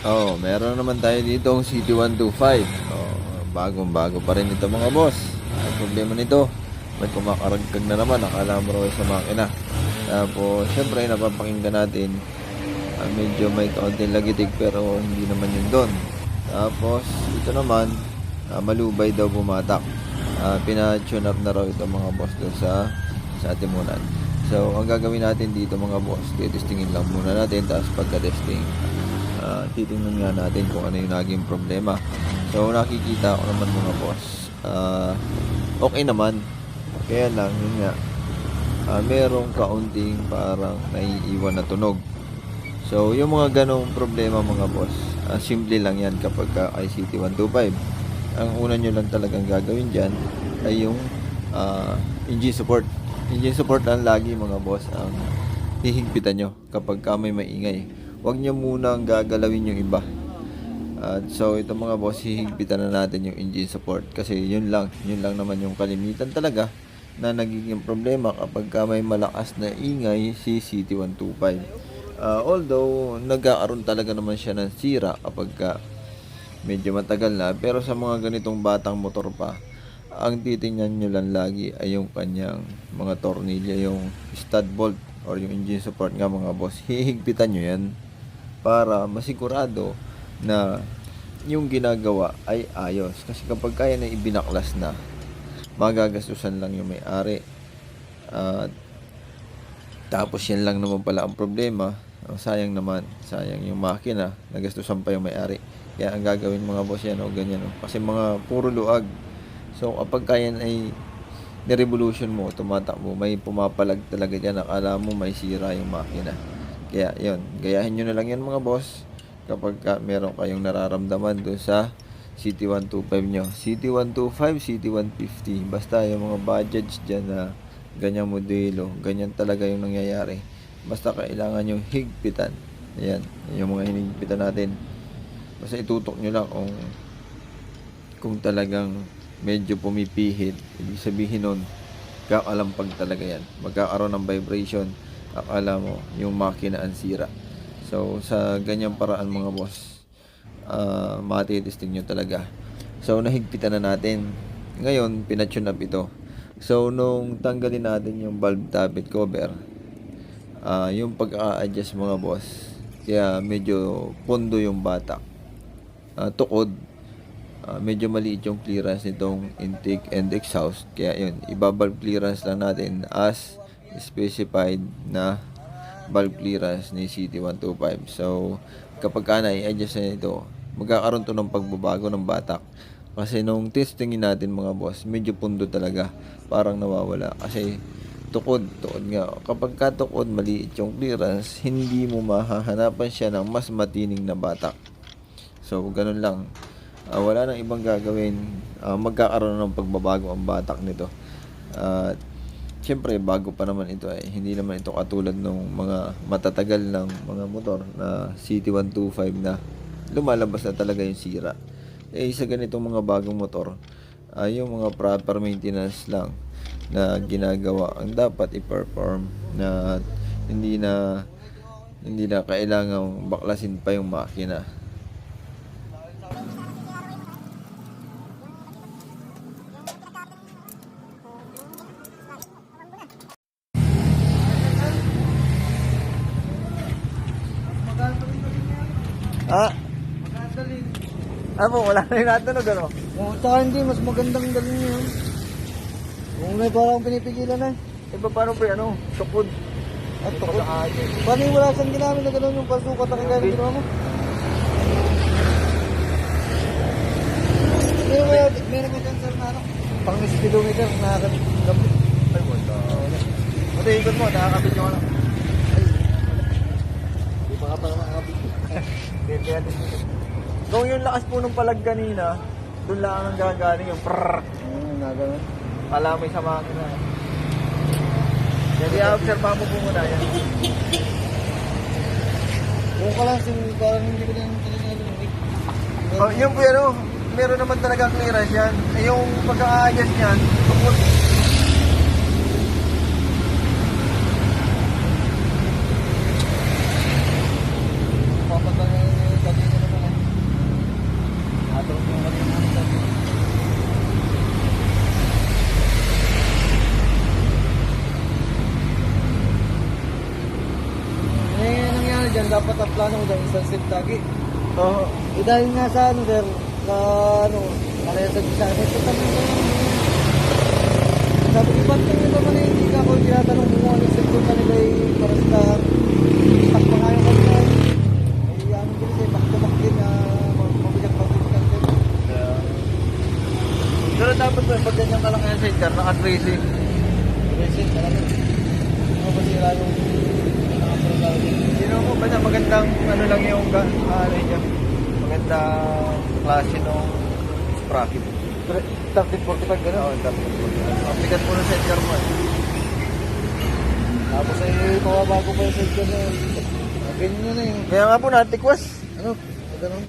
Oh, meron naman tayo dito ang CT125. Oh, bagong bago pa rin ito mga boss. Ang problema nito, may kumakaragkag na naman. Akala mo raw sa makina. Tapos, syempre, napapakinggan natin. ah, medyo may kaunting lagitik pero hindi naman yun doon. Tapos, ito naman, ah, malubay daw bumatak. Uh, pina-tune up na raw ito mga boss doon sa, sa atimunan. So, ang gagawin natin dito mga boss, titestingin lang muna natin. Tapos pagka-testing, Ah, titingnan nga natin kung ano yung naging problema. So, nakikita ko naman mga boss. ah, okay naman. Kaya lang, yun nga. ah, merong kaunting parang naiiwan na tunog. So, yung mga ganong problema mga boss, ah, simple lang yan kapag ka ICT 125. Ang una nyo lang talagang gagawin dyan ay yung ah, engine support. Engine support lang lagi mga boss ang hihigpitan nyo kapag ka may maingay. Huwag nyo munang gagalawin yung iba. At so ito mga boss, hihigpitan na natin yung engine support kasi yun lang, yun lang naman yung kalimitan talaga na nagiging problema kapag ka may malakas na ingay si CT125. Ah, although nagkakaroon talaga naman siya ng sira kapag ka medyo matagal na pero sa mga ganitong batang motor pa ang titingnan nyo lang lagi ay yung kanyang mga tornilyo yung stud bolt or yung engine support nga mga boss hihigpitan nyo yan para masigurado na yung ginagawa ay ayos. Kasi kapag kaya na ibinaklas na magagastusan lang yung may-ari. At tapos yan lang naman pala ang problema. Ang sayang naman. Sayang yung makina. Nagastusan pa yung may-ari. Kaya ang gagawin mga boss yan o ganyan o kasi mga puro luag. So kapag kaya ay ni-revolution mo tumatakbo may pumapalag talaga dyan. Akala mo may sira yung makina kaya yun. Gayahin nyo na lang yan mga boss. Kapag ka meron kayong nararamdaman doon sa CT125 nyo. CT125, CT150 basta yung mga budgets dyan na ganyang modelo ganyan talaga yung nangyayari. Basta kailangan yung higpitan. Ayan yung mga hinigpitan natin. Basta itutok nyo lang kung kung talagang medyo pumipihit. Ibig sabihin nun kakalampag talaga yan. Magkakaroon ng vibration akala mo yung makina ang sira. So sa ganyang paraan mga boss uh, matitesting nyo talaga. So nahigpitan na natin. Ngayon pinatune up ito. So nung tanggalin natin yung valve tappet cover ah yung pag-a-adjust mga boss kaya medyo pondo yung batak Ah, tukod ah, medyo maliit yung clearance nitong intake and exhaust. Kaya yun iba-valve clearance lang natin as specified na valve clearance ni CT125 so kapag ka na i-adjust na ito magkakaroon to ng pagbabago ng batak kasi nung testingin natin mga boss medyo pundo talaga parang nawawala kasi tukod tukod nga kapag ka tukod maliit yung clearance hindi mo mahahanapan siya ng mas matining na batak So, ganun lang. Ah, wala nang ibang gagawin. Ah, magkakaroon ng pagbabago ang batak nito. At, Siyempre, bago pa naman ito ay hindi naman ito katulad ng mga matatagal ng mga motor na CT125 na lumalabas na talaga yung sira. Eh, sa ganitong mga bagong motor, ay yung mga proper maintenance lang na ginagawa ang dapat i-perform na hindi na hindi na kailangang baklasin pa yung makina. Ah? Ano po, wala na yung natunog ano? Oh, tsaka hindi, mas magandang galing yun. Kung may parang pinipigilan eh. Eh, ba, paano po yung ano? Tukod. At tukod. Paano yung wala siyang ginamit na gano'n yung pasukat na kagaya ginawa mo? Meron kaya, meron kaya dyan sir na ano? Pang speedometer, nakakabit. Ay, wala. Ate, ikot mo, nakakabit yung ano. Di pa ka pa nakakabit. Hindi, kaya Kung yung lakas po nung palag kanina, doon lang ang gagaling yung prrrr. Ayun, na gano'n. Palamay sa makina. Jadi, observe mo po muna yan. Kung ka lang, sin- parang hindi ko yung talaga narinig. Oh, yun po yan, oh. Meron naman talaga clearance yan. Eh, yung pagka-adjust niyan, tukod. Papatay na yung kanina naman. dapat ang plano mo dahil isang set lagi. Oo. Eh dahil nga sa ano sir, sa ano, kaya sa sa ano, ito kami na Sabi ko, ba't yung eh, hindi ka ako tinatanong kung ano cellphone na nila eh, para sa stock pa nga yung kanila eh. Eh, ano din eh, back to back din na din kasi. Pero dapat ba, pag ganyan ka lang kaya sidecar, naka-tracy. Racing talaga. Ano ba sila yung bracket. 30, 45 gano'n? Oo, 30, 45. Aplikan mo na sa Edgar mo. Tapos ay mababago pa yung sa Edgar na. Ganyan na eh. Kaya nga po natikwas. Ano? Ganun.